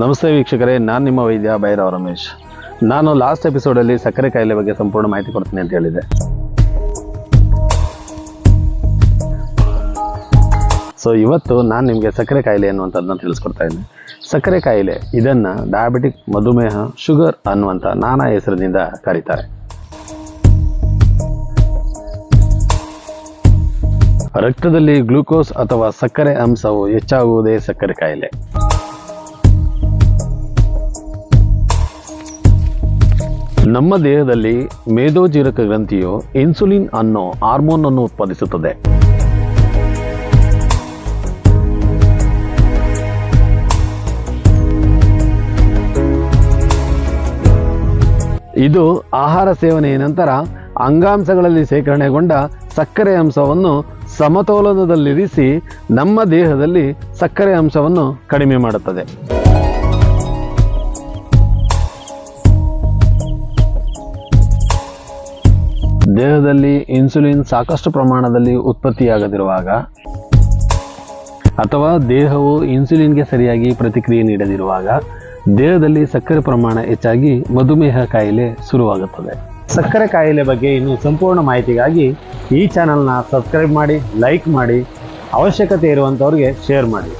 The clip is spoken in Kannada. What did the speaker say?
ನಮಸ್ತೆ ವೀಕ್ಷಕರೇ, ನಾನು ನಿಮ್ಮ ವೈದ್ಯ ಭೈರವ ರಮೇಶ್. ನಾನು ಲಾಸ್ಟ್ ಎಪಿಸೋಡಲ್ಲಿ ಸಕ್ಕರೆ ಕಾಯಿಲೆ ಬಗ್ಗೆ ಸಂಪೂರ್ಣ ಮಾಹಿತಿ ಕೊಡ್ತೀನಿ ಅಂತ ಹೇಳಿದೆ ಸೊ ಇವತ್ತು ನಾನು ನಿಮಗೆ ಸಕ್ಕರೆ ಕಾಯಿಲೆ ಅನ್ನುವಂಥದ್ದನ್ನ ತಿಳಿಸ್ಕೊಡ್ತಾ ಇದ್ದೀನಿ. ಸಕ್ಕರೆ ಕಾಯಿಲೆ ಇದನ್ನು ಡಯಾಬಿಟಿಕ್ ಮಧುಮೇಹ ಶುಗರ್ ಅನ್ನುವಂಥ ನಾನಾ ಹೆಸರಿನಿಂದ ಕರೀತಾರೆ. ರಕ್ತದಲ್ಲಿ ಗ್ಲೂಕೋಸ್ ಅಥವಾ ಸಕ್ಕರೆ ಅಂಶವು ಹೆಚ್ಚಾಗುವುದೇ ಸಕ್ಕರೆ ಕಾಯಿಲೆ ನಮ್ಮ ದೇಹದಲ್ಲಿ ಮೇದೋಜೀರಕ ಗ್ರಂಥಿಯು ಇನ್ಸುಲಿನ್ ಅನ್ನೋ ಹಾರ್ಮೋನ್ ಅನ್ನು ಉತ್ಪಾದಿಸುತ್ತದೆ. ಇದು ಆಹಾರ ಸೇವನೆಯ ನಂತರ ಅಂಗಾಂಶಗಳಲ್ಲಿ ಶೇಖರಣೆಗೊಂಡ ಸಕ್ಕರೆ ಅಂಶವನ್ನು ಸಮತೋಲನದಲ್ಲಿರಿಸಿ ನಮ್ಮ ದೇಹದಲ್ಲಿ ಸಕ್ಕರೆ ಅಂಶವನ್ನು ಕಡಿಮೆ ಮಾಡುತ್ತದೆ. ದೇಹದಲ್ಲಿ ಇನ್ಸುಲಿನ್ ಸಾಕಷ್ಟು ಪ್ರಮಾಣದಲ್ಲಿ ಉತ್ಪತ್ತಿಯಾಗದಿರುವಾಗ ಅಥವಾ ದೇಹವು ಇನ್ಸುಲಿನ್ಗೆ ಸರಿಯಾಗಿ ಪ್ರತಿಕ್ರಿಯೆ ನೀಡದಿರುವಾಗ ದೇಹದಲ್ಲಿ ಸಕ್ಕರೆ ಪ್ರಮಾಣ ಹೆಚ್ಚಾಗಿ ಮಧುಮೇಹ ಕಾಯಿಲೆ ಶುರುವಾಗುತ್ತದೆ. ಸಕ್ಕರೆ ಕಾಯಿಲೆ ಬಗ್ಗೆ ಇನ್ನು ಸಂಪೂರ್ಣ ಮಾಹಿತಿಗಾಗಿ ಈ ಚಾನಲ್ನ ಸಬ್ಸ್ಕ್ರೈಬ್ ಮಾಡಿ ಲೈಕ್ ಮಾಡಿ, ಅವಶ್ಯಕತೆ ಇರುವಂಥವ್ರಿಗೆ ಶೇರ್ ಮಾಡಿ.